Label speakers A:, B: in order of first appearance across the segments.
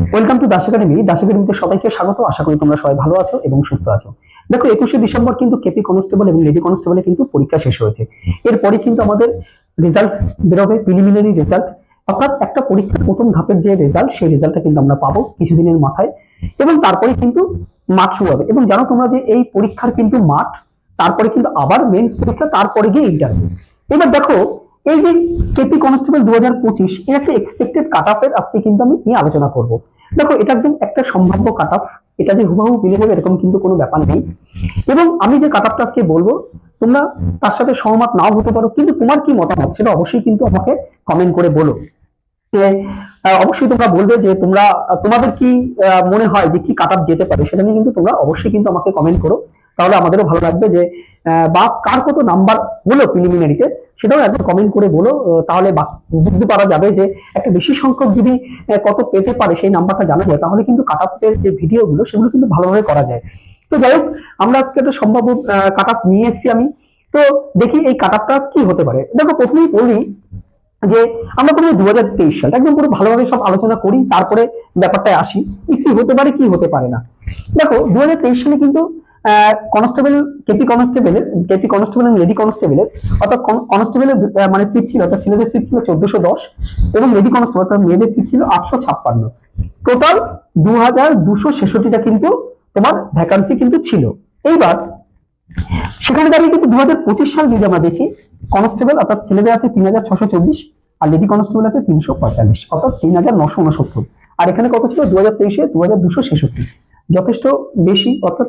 A: Welcome to Das academy Das একাডেমিতে সবাইকে স্বাগত। আশা করি তোমরা সবাই ভালো আছো এবং সুস্থ আছো। দেখো, একুশে ডিসেম্বর কিন্তু কেপি কনস্টেবল এবং লেডি কনস্টেবলে কিন্তু পরীক্ষা শেষ হয়েছে। এরপরে কিন্তু আমাদের রেজাল্ট বেরোবে প্রিলিমিনারি রেজাল্ট অর্থাৎ একটা পরীক্ষার প্রথম ধাপের যে রেজাল্ট সেই রেজাল্টটা কিন্তু আমরা পাবো কিছুদিনের মাথায়। এবং তারপরে কিন্তু মাঠ শুরু হবে। এবং জানো তোমরা যে এই পরীক্ষার কিন্তু মাঠ, তারপরে কিন্তু আবার মেন পরীক্ষা, তারপরে গিয়ে ইন্টারভিউ এবার দেখো এই যে কেপি কনস্টেবল দু হাজার পঁচিশ, এর একটা এক্সপেক্টেড কাট অফের আজকে কিন্তু আমি নিয়ে আলোচনা করব। দেখো, এটা একদম একটা সম্ভাব্য কাট অফ এটা যে হুবাহু মিলে যাবে এরকম কিন্তু কোনো ব্যাপার নেই। এবং আমি যে কাট অফটা আজকে বলব, তোমরা তার সাথে সহমত নাও হতে পারো, কিন্তু তোমার কি মতামত, সেটা অবশ্যই কিন্তু আমাকে কমেন্ট করে বলো। অবশ্যই তোমরা বলবে যে তোমরা, তোমাদের কি মনে হয় যে কি কাট যেতে পারে, সেটা নিয়ে কিন্তু তোমরা অবশ্যই কিন্তু আমাকে কমেন্ট করো। তাহলে আমাদেরও ভালো লাগবে যে বা কার কত নাম্বার হলো প্রিলিমিনারিতে সেটাও একদম কমেন্ট করে বলো তাহলে বুঝতে পারা যাবে যে একটা বেশি সংখ্যক যদি কত পেতে পারে সেই নাম্বারটা জানা যায়, তাহলে কিন্তু কাট আপের যে ভিডিওগুলো সেগুলো কিন্তু ভালোভাবে করা যায়। তো যাই হোক, আমরা আজকে একটা সম্ভাব্য কাট আপ নিয়ে এসেছি আমি। তো দেখি এই কাট আপটা কি হতে পারে। দেখো, প্রথমেই বলি যে আমরা প্রথমে দু হাজার তেইশ সাল, একদম পুরো ভালোভাবে সব আলোচনা করি, তারপরে ব্যাপারটায় আসি, কি হতে পারে, কি হতে পারে না। দেখো দু হাজার তেইশ সালে কিন্তু কনস্টেবল কেপি কনস্টেবলের কেপি কনস্টেবল এবং লেডি কনস্টেবলের অর্থাৎ কনস্টেবলের মানে সিট ছিল, অর্থাৎ ছেলেদের সিট ছিল চোদ্দশো দশ এবং লেডি কনস্টেবল অর্থাৎ মেয়েদের সিট ছিল আটশো ছাপ্পান্ন। টোটাল দু হাজার দুশো ছেষট্টিটা কিন্তু তোমার ভ্যাকান্সি কিন্তু ছিল। এইবার, সেখানে দাঁড়িয়ে কিন্তু দু হাজার পঁচিশ সাল যদি আমরা দেখি কনস্টেবল অর্থাৎ ছেলেদের আছে তিন হাজার ছশো চব্বিশ আর লেডি কনস্টেবল আছে তিনশো পঁয়তাল্লিশ, অর্থাৎ তিন হাজার নশো উনসত্তর। আর এখানে কত ছিল? দু হাজার তেইশে দু হাজার দুশো ছেষট্টি। যথেষ্ট বেশি, অর্থাৎ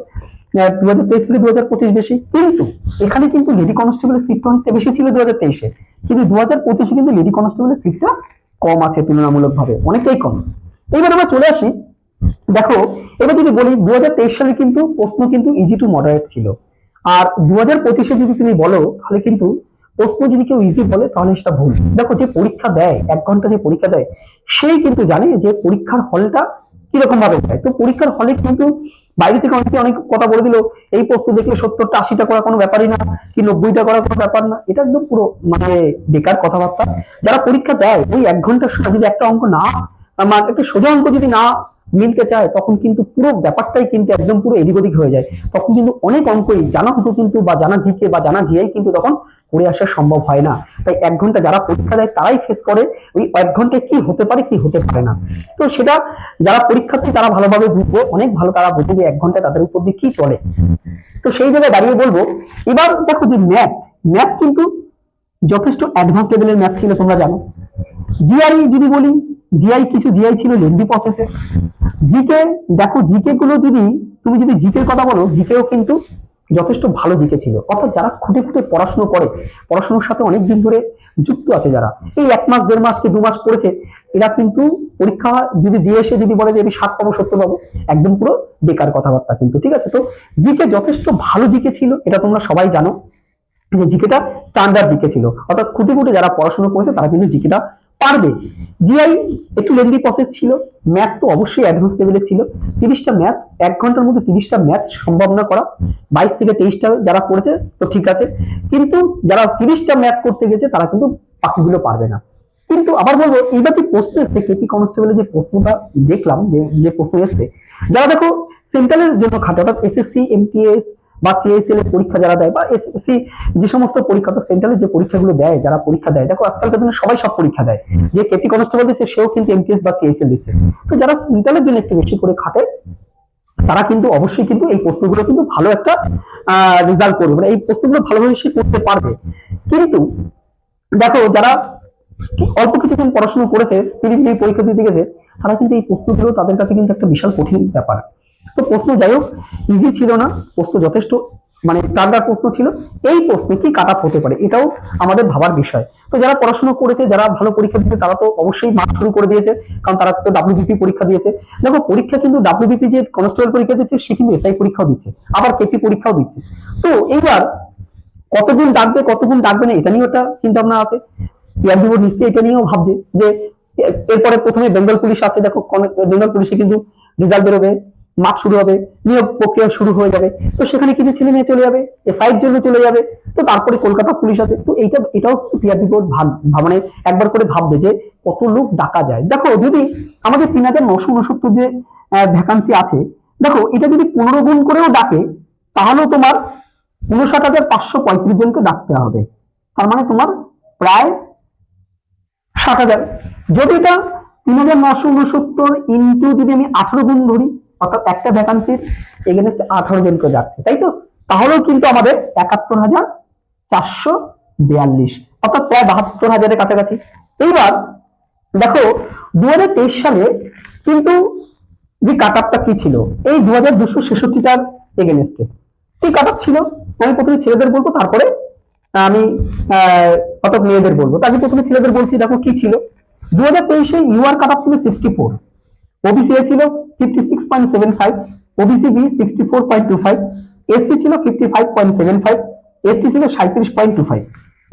A: দু হাজার তেইশ থেকে দু হাজার পঁচিশ বেশি। কিন্তু এখানে কিন্তু লেডি কনস্টেবলের সিটটা অনেকটা বেশি ছিল দু হাজার তেইশে। কিন্তু দু হাজার পঁচিশে কিন্তু লেডি কনস্টেবলের সিটটা কম আছে তুলনামূলক ভাবে অনেকটাই কম। আমরা চলে আসি। দেখো, এবার যদি বলি দু হাজার তেইশ সালে কিন্তু প্রশ্ন কিন্তু ইজি টু মডারেট ছিল। আর দু হাজার পঁচিশে যদি তুমি বলো, তাহলে কিন্তু প্রশ্ন যদি কেউ ইজি বলে, তাহলে সেটা ভুল। দেখো, যে পরীক্ষা দেয়, এক ঘণ্টা যে পরীক্ষা দেয় সেই কিন্তু জানে যে পরীক্ষার হলটা কীরকম ভাবে যায় তো পরীক্ষার হলে কিন্তু বাইরে থেকে অনেকে অনেক কথা বলে দিল, এই প্রশ্ন দেখলে সত্তরটা, আশিটা করা কোনো ব্যাপারই না, কি নব্বইটা করা কোনো ব্যাপার না। এটা একদম পুরো মানে বেকার কথাবার্তা। যারা পরীক্ষা দেয়, ওই এক ঘণ্টার সময় যদি একটা অঙ্ক না মানে একটা সোজা অঙ্ক যদি না মিলতে চায়, তখন কিন্তু পুরো ব্যাপারটাই কিন্তু একদম পুরো এদিক ওদিক হয়ে যায়। তখন কিন্তু অনেক অঙ্কই জানা হতো কিন্তু বা জানা জিকে বা জানা জিয়াই কিন্তু তখন করে আসা সম্ভব হয় না। তাই এক ঘণ্টা যারা পরীক্ষা দেয়, তারাই ফেস করে ওই এক ঘন্টায় কি হতে পারে, কি হতে পারে না। তো সেটা যারা পরীক্ষার্থী, তারা ভালোভাবে বুঝবে, অনেক ভালো তারা বুঝবে যে এক ঘন্টায় তাদের উপর দিয়ে কি চলে। তো সেই জায়গায় দাঁড়িয়ে বলব, এবার দেখো যে ম্যাথ ম্যাথ কিন্তু যথেষ্ট অ্যাডভান্স লেভেলের ম্যাথ ছিল, তোমরা জানো। জিআই যদি বলি জিআই কিছু জিআই ছিল লেন্দি প্রসেসে জিকে দেখো জিকে গুলো যদি, তুমি যদি জিকের কথা বলো জিকেও কিন্তু যথেষ্ট ভালো জিকে ছিল। অর্থাৎ যারা খুঁটে খুঁটে পড়াশোনা করে, পড়াশোনার সাথে অনেক দিন ধরে যুক্ত আছে যারা। এই এক মাস, দেড় মাস কি দু মাস পড়েছে, এরা কিন্তু পরীক্ষা যদি দিয়ে এসে যদি বলে যে আমি সাত পাবো সত্য পাবো, একদম পুরো বেকার কথাবার্তা কিন্তু, ঠিক আছে? তো জিকে যথেষ্ট ভালো জিকে ছিল, এটা তোমরা সবাই জানো। যে জিকেটা স্ট্যান্ডার্ড জিকে ছিল। অর্থাৎ খুঁটে খুঁটে যারা পড়াশোনা করেছে, তারা কিন্তু জিকেটা পারবে। জিআই একটু লেন্দি প্রসেস ছিল ম্যাথ তো অবশ্যই অ্যাডভান্স লেভেলের ছিল। তিরিশটা ম্যাথ এক ঘণ্টার মধ্যে তিরিশটা ম্যাথ সম্ভব না করা। বাইশ থেকে তেইশটা যারা করেছে, তো ঠিক আছে। কিন্তু যারা তিরিশটা ম্যাথ করতে গেছে, তারা কিন্তু বাকিগুলো পারবে না। কিন্তু আবার বলব, এইবার যে প্রশ্ন এসছে কেপি কনস্টেবলের যে প্রশ্নটা দেখলাম, যে যে প্রশ্ন এসছে, যারা দেখো সেন্ট্রালের জন্য খাটে অর্থাৎ এসএসসি এমটিএস বা সিএসএল এর পরীক্ষা যারা দেয় বা এসএসসি যে সমস্ত পরীক্ষা তো সেন্ট্রালের যে পরীক্ষাগুলো দেয় যারা পরীক্ষা দেয় দেখো আজকালকার দিনে সবাই সব পরীক্ষা দেয়। যে কেপি কনস্টেবল দিচ্ছে সেও কিন্তু এমটিএস বা সিএসএল দিচ্ছে। তো যারা সেন্ট্রালের জন্য একটু বেশি করে খাটে তারা কিন্তু অবশ্যই কিন্তু এই প্রশ্নগুলো কিন্তু ভালো একটা রেজাল্ট করবে। মানে এই প্রশ্নগুলো ভালোভাবে সে করতে পারবে। কিন্তু দেখো যারা অল্প কিছুদিন পড়াশোনা করেছে প্রিলিমিনারি পরীক্ষা দিতে গেছে তারা কিন্তু এই প্রশ্নগুলো তাদের কাছে কিন্তু একটা বিশাল কঠিন ব্যাপার। তো প্রশ্ন যাই হোক ইজি ছিল না, প্রশ্ন যথেষ্ট মানে স্ট্যান্ডার্ড প্রশ্ন ছিল। এই প্রশ্নে কি কাট হতে পারে, এটাও আমাদের ভাবার বিষয়। তো যারা পড়াশোনা করেছে, যারা ভালো পরীক্ষা দিয়েছে, তারা তো অবশ্যই মার্ক শুরু করে দিয়েছে, কারণ তারা তো ডাব্লিউবিপি পরীক্ষা দিয়েছে। দেখো, পরীক্ষা কিন্তু ডাব্লিউবিপি যে কনস্টেবল পরীক্ষা দিচ্ছে, সে কিন্তু এসআই পরীক্ষাও দিচ্ছে, আবার কেপি পরীক্ষাও দিচ্ছে। তো এইবার কতগুণ ডাকবে কতগুণ ডাকবে না, এটা নিয়েও একটা চিন্তা ভাবনা আছে। ইয়ারডি বোর্ড নিশ্চয়ই এটা নিয়েও ভাবছে যে, এরপরে প্রথমে বেঙ্গল পুলিশ আছে দেখো বেঙ্গল পুলিশে কিন্তু রেজাল্ট বেরোবে। মাঠ শুরু হবে নিয়োগ প্রক্রিয়া শুরু হয়ে যাবে। তো সেখানে কিছু ছেলে মেয়ে চলে যাবে? এসআইয়ের জন্য চলে যাবে। তো তারপরে কলকাতা পুলিশ আছে। তো এইটা এটাও টিআরপি বোর্ড ভাব মানে একবার করে ভাববে যে কত লোক ডাকা যায়। দেখো যদি আমাদের তিন হাজার নশো উনসত্তর যে ভ্যাকান্সি আছে দেখো এটা যদি পনেরো গুণ করেও ডাকে তাহলেও তোমার উনষাট হাজার পাঁচশো পঁয়ত্রিশ জনকে ডাকতে হবে। তার মানে তোমার প্রায় ষাট হাজার। যদি এটা তিন হাজার নশো উনসত্তর ইন্টু যদি আমি আঠারো গুণ ধরি অর্থাৎ একটা ভ্যাকান্সির এগেনস্ট আঠারো জনকে যাচ্ছে, তাই তো? তাহলেও কিন্তু আমাদের একাত্তর হাজার চারশো বিয়াল্লিশ, অর্থাৎ প্রায় বাহাত্তর হাজারের কাছাকাছি। এইবার দেখো দু সালে কিন্তু যে কাট আপটা কি ছিল? এই দু হাজার দুশো ছেষট্টিটার এগেনস্টে কি কাট আপ ছিল? আমি প্রথমে ছেলেদের বলব, তারপরে আমি কতক মেয়েদের বলব। তাকে প্রথমে ছেলেদের বলছি, দেখো কি ছিল? দু হাজার তেইশে ইউআর কাট আপ ছিল সিক্সটি ফোর ওবিসি ছিল পয়েন্ট সেভেন ফাইভ ছিল fifty five point seven five ছিল সাঁত্রিশ পয়েন্ট টু ফাইভ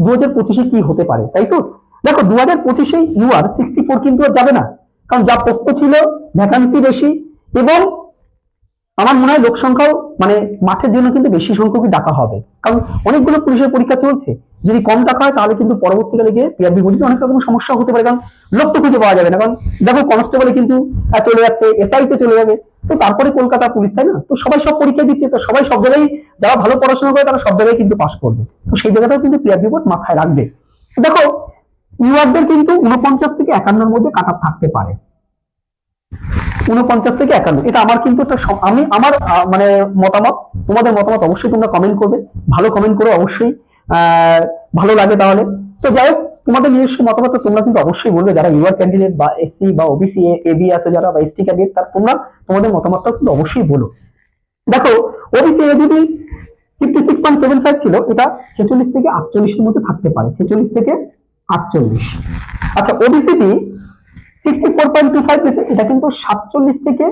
A: দু হাজার পঁচিশে কি হতে পারে, তাই তো? দেখো দু হাজার পঁচিশে ইউআর সিক্সটি ফোর কিন্তু আর যাবে না। কারণ যা প্রশ্ন ছিল ভ্যাকান্সি বেশি এবং আমার মনে হয় লোক সংখ্যাও মানে মাঠের জন্য কিন্তু বেশি সংখ্যকই ডাকা হবে। কারণ অনেকগুলো পুলিশের পরীক্ষা চলছে। যদি কম টাকা হয় তাহলে কিন্তু পরবর্তীকালে গিয়ে পিআরবি বডিতে অনেক রকম সমস্যা হতে পারে। কারণ লোক তো খুঁজে পাওয়া যাবে না। কারণ দেখো কনস্টেবলে কিন্তু চলে যাচ্ছে এসআই তে চলে যাবে। তো তারপরে কলকাতা পুলিশ, তাই না? তো সবাই সব পরীক্ষা দিচ্ছে। তো সবাই সব জায়গায় যারা ভালো পড়াশোনা করে তারা সব জায়গায় কিন্তু পাশ করবে। তো সেই জায়গাটাও কিন্তু পিআরবি বোর্ড মাথায় রাখবে। দেখো, ইউআরদের কিন্তু উনপঞ্চাশ থেকে একান্নর মধ্যে কাটা থাকতে পারে। উনপঞ্চাশ থেকে একান্ন। এটা আমার কিন্তু একটা আমি আমার মানে মতামত, তোমাদের মতামত অবশ্যই তোমরা কমেন্ট করবে। ভালো কমেন্ট করে অবশ্যই। ভালো লাগে তাহলে। তো যাই হোক, তোমাদের নিজস্ব মতামত তোমরা কিন্তু অবশ্যই বলবে। যারা ইউআর ক্যান্ডিডেট বা এসসি বা ওবিসি এবি আছে যারা, বা এসটি ক্যান্ডিডেট তার তোমরা তোমাদের মতামতটা কিন্তু অবশ্যই বলো। দেখো ওবিসি এ যদি fifty six point seven five ছিল, এটা ছেচল্লিশ থেকে আটচল্লিশের মধ্যে থাকতে পারে। ছেচল্লিশ থেকে আটচল্লিশ। আচ্ছা ওবিসিটি এটা কিন্তু সাতচল্লিশ থেকে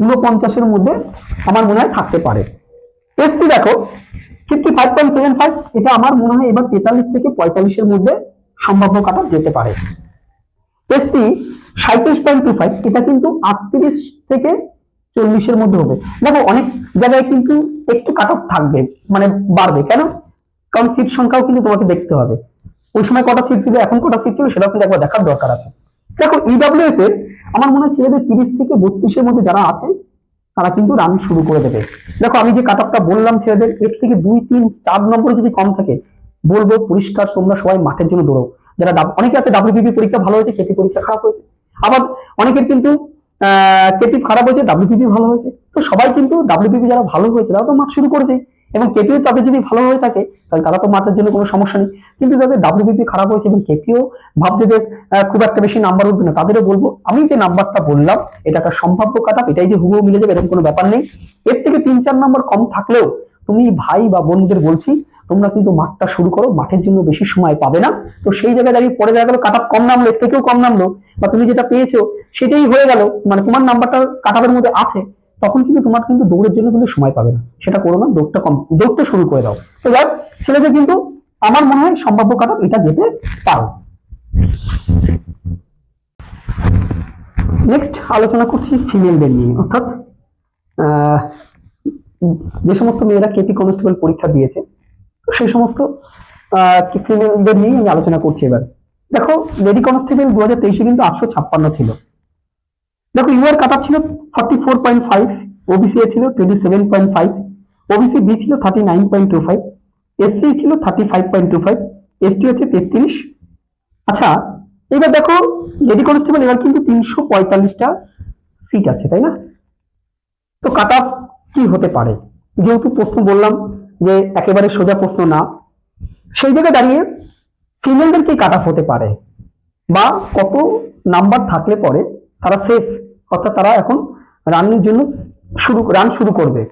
A: উনপঞ্চাশের মধ্যে আমার মনে হয় থাকতে পারে। এসসি দেখো fifty five point seven five এটা আমার মনে হয় এবার তেতাল্লিশ থেকে পঁয়তাল্লিশের মধ্যে সম্ভাব্য কাটা যেতে পারে। এসটি সাঁত্রিশ পয়েন্ট টু ফাইভ এটা কিন্তু আটত্রিশ থেকে চল্লিশের মধ্যে হবে। দেখো, অনেক জায়গায় কিন্তু একটু কাট থাকবে মানে বাড়বে। কেন? কারণ সিট সংখ্যাও কিন্তু তোমাকে দেখতে হবে। ওই সময় কটা সিট ছিল এখন কটা সিট ছিল সেটাও কিন্তু একবার দেখার দরকার আছে। দেখো ইডব্লিউএস এর আমার মনে হয় ছেলেদের তিরিশ থেকে বত্রিশের মধ্যে যারা আছে, তারা কিন্তু রান শুরু করে দেবে। দেখো, আমি যে কাট অফটা বললাম ছেলেদের এর থেকে দুই, তিন, চার নম্বরে যদি কম থাকে, বলব পরিষ্কার তোমরা সবাই মাঠের জন্য দৌড়ো যারা অনেকে আছে ডাব্লিউবিপি পরীক্ষা ভালো হয়েছে কেটি পরীক্ষা খারাপ হয়েছে। আবার অনেকের কিন্তু কেটি খারাপ হয়েছে ডাব্লিউবিপি ভালো হয়েছে। তো সবাই কিন্তু ডাব্লিউবিপি যারা ভালো হয়েছে, তারা তো মাঠ শুরু করেছে এবং কেপিও তাদের যদি ভালো হয়ে থাকে, তাহলে তারা তো মাঠের জন্য কোনো সমস্যা নেই। কিন্তু যাদের ডাব্লিউবিপি খারাপ হয়েছে এবং কেপিও ভাবছে যে খুব একটা বেশি নাম্বার উঠবে না, তাদেরও বলব, আমি যে নাম্বারটা বললাম, এটা একটা সম্ভাব্য কাটা এটাই যে হুবহু মিলে যাবে, এরকম কোনো ব্যাপার নেই। এর থেকে তিন চার নাম্বার কম থাকলেও তুমি ভাই বা বোনদের বলছি, তোমরা কিন্তু মাঠটা শুরু করো, মাঠের জন্য বেশি সময় পাবে না। তো সেই জায়গায় দাঁড়িয়ে পরে দেখা গেলো কাট কম নামলো, এর থেকেও কম নামলো, বা তুমি যেটা পেয়েছ, সেটাই হয়ে গেল। মানে তোমার নাম্বারটা কাটাবের মধ্যে আছে। তখন কিন্তু তোমার কিন্তু দৌড়ের জন্য কিন্তু সময় পাবে না। সেটা করো না দৌড়টা কম দৌড়তে শুরু করে দাও। তো যাই হোক, ছেলেদের কিন্তু আমার মনে হয় সম্ভাব্য কাটা এটা যেতে পারো। নেক্সট আলোচনা করছি ফিমেলদের নিয়ে অর্থাৎ যে সমস্ত মেয়েরা কেপি কনস্টেবল পরীক্ষা দিয়েছে তো সেই সমস্ত ফিমেলদের নিয়ে আমি আলোচনা করছি এবার। দেখো লেডি কনস্টেবল দু হাজার তেইশে কিন্তু আটশো ছাপ্পান্ন ছিল। দেখো ইউআর কাট ছিল forty four point five OBC A ছিল twenty seven point five OBC B ছিল thirty nine point two five SC ছিল thirty five point two five ST হচ্ছে তেত্রিশ। আচ্ছা এবার দেখো লেডি কনস্টেবল এবার কিন্তু তিনশো পঁয়তাল্লিশটা সিট আছে, তাই না? তো কাট অফ কি হতে পারে? যেহেতু প্রশ্ন বললাম যে একেবারে সোজা প্রশ্ন না, সেই জায়গায় দাঁড়িয়ে ফিমেলদের কি কাট অফ হতে পারে? বা কত নাম্বার থাকলে পরে তারা সেফ অর্থাৎ তারা এখন রানের জন্য শুরু রান শুরু করবে।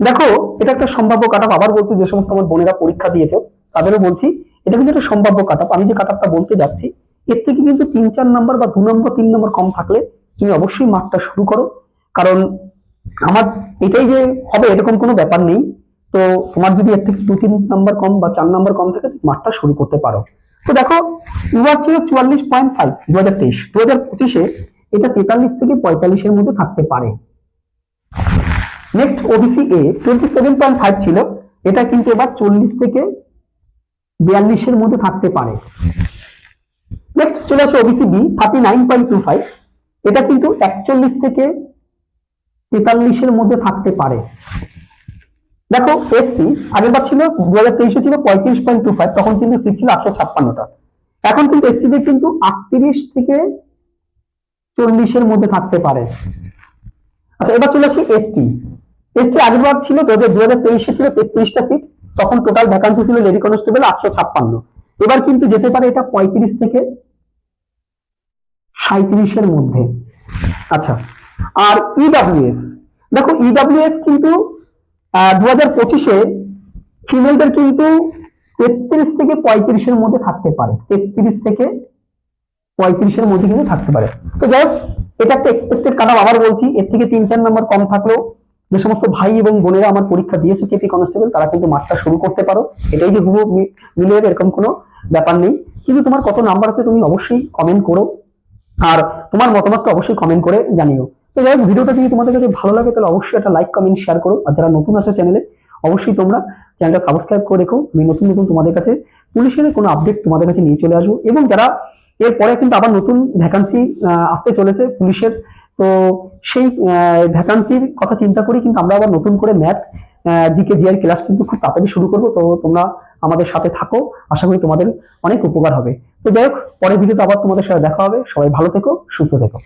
A: দেখো, এটা একটা সম্ভাব্য কাট আবার বলছি, যে সমস্ত আমার বোনেরা পরীক্ষা দিয়েছে, তাদেরও বলছি, এটা কিন্তু একটা সম্ভাব্য কাট আমি যে কাট বলতে যাচ্ছি, এর থেকে কিন্তু তিন, চার নাম্বার বা দু নম্বর তিন নম্বর কম থাকলে তুমি অবশ্যই মাঠটা শুরু করো। কারণ আমার এটাই যে হবে, এরকম কোনো ব্যাপার নেই। তো তোমার যদি এর থেকে দু, তিন নম্বর কম বা চার নাম্বার কম থাকে মাঠটা শুরু করতে পারো। তো দেখো ইউআর ছিল চুয়াল্লিশ পয়েন্ট ফাইভ দু হাজার তেইশ। দু হাজার পঁচিশে এটা তেতাল্লিশ থেকে পঁয়তাল্লিশের মধ্যে থাকতে পারে। Next OBC A twenty seven point five ছিল। এটা কিন্তু এবার চল্লিশ থেকে বিয়াল্লিশের মধ্যে থাকতে পারে। নেক্সট চলে আসে OBC B thirty nine point two five এটা কিন্তু একচল্লিশ থেকে তেতাল্লিশের মধ্যে থাকতে পারে। দেখো এসসি আগেরবার ছিল দু হাজার তেইশে ছিল পঁয়ত্রিশ পয়েন্ট টু ফাইভ তখন কিন্তু সিট ছিল আটশো ছাপ্পান্নটা। এখন কিন্তু এসসি দের কিন্তু আটত্রিশ থেকে চল্লিশের মধ্যে থাকতে পারে। আচ্ছা এবার চলে আসি এসটি এসটি আগেরবার ছিল দু হাজার তেইশে ছিল তেত্রিশটা সিট তখন টোটাল ভ্যাকান্সি ছিল লেডি কনস্টেবল আটশো ছাপ্পান্ন। এবার কিন্তু যেতে পারে এটা পঁয়ত্রিশ থেকে সাঁত্রিশের মধ্যে। আচ্ছা আর ইডাব্লিউএস দেখো ইডাব্লিউএস কিন্তু দু হাজার পঁচিশে ফিমেলদের কিন্তু তেত্রিশ থেকে পঁয়ত্রিশের মধ্যে থাকতে পারে। তেত্রিশ থেকে পঁয়ত্রিশের মধ্যে কিন্তু থাকতে পারে। তো যাই এটা একটা এক্সপেক্টেড কারণ আবার বলছি, এর থেকে তিন চার নম্বর কম থাকলেও যে সমস্ত ভাই এবং বোনেরা আমার পরীক্ষা দিয়েছে কেপি কনস্টেবল তারা কিন্তু মাঠটা শুরু করতে পারো। এটাই যে হুবহু মি- মিলে এরকম কোনো ব্যাপার নেই। কিন্তু তোমার কত নাম্বার আছে তুমি অবশ্যই কমেন্ট করো। আর তোমার মতামতটা অবশ্যই কমেন্ট করে জানিও। তো যাই হোক, ভিডিওটা যদি তোমাদের কাছে ভালো লাগে, তাহলে অবশ্যই একটা লাইক কমেন্ট শেয়ার করো। আর যারা নতুন আছে চ্যানেলে অবশ্যই তোমরা চ্যানেলটা সাবস্ক্রাইব করে রেখো। আমি নতুন নতুন তোমাদের কাছে পুলিশের কোনো আপডেট তোমাদের কাছে নিয়ে চলে আসব। এবং যারা এরপরে কিন্তু আবার নতুন ভ্যাকান্সি আসতে চলেছে পুলিশের। তো সেই ভ্যাকান্সির কথা চিন্তা করি কিন্তু আমরা আবার নতুন করে ম্যাথ জিকে জিআর ক্লাস কিন্তু খুব তাড়াতাড়ি শুরু করব। তো তোমরা আমাদের সাথে থাকো। আশা করি তোমাদের অনেক উপকার হবে। তো যাই হোক, পরের ভিডিওতে আবার তোমাদের সাথে দেখা হবে। সবাই ভালো থেকো, সুস্থ থেকো।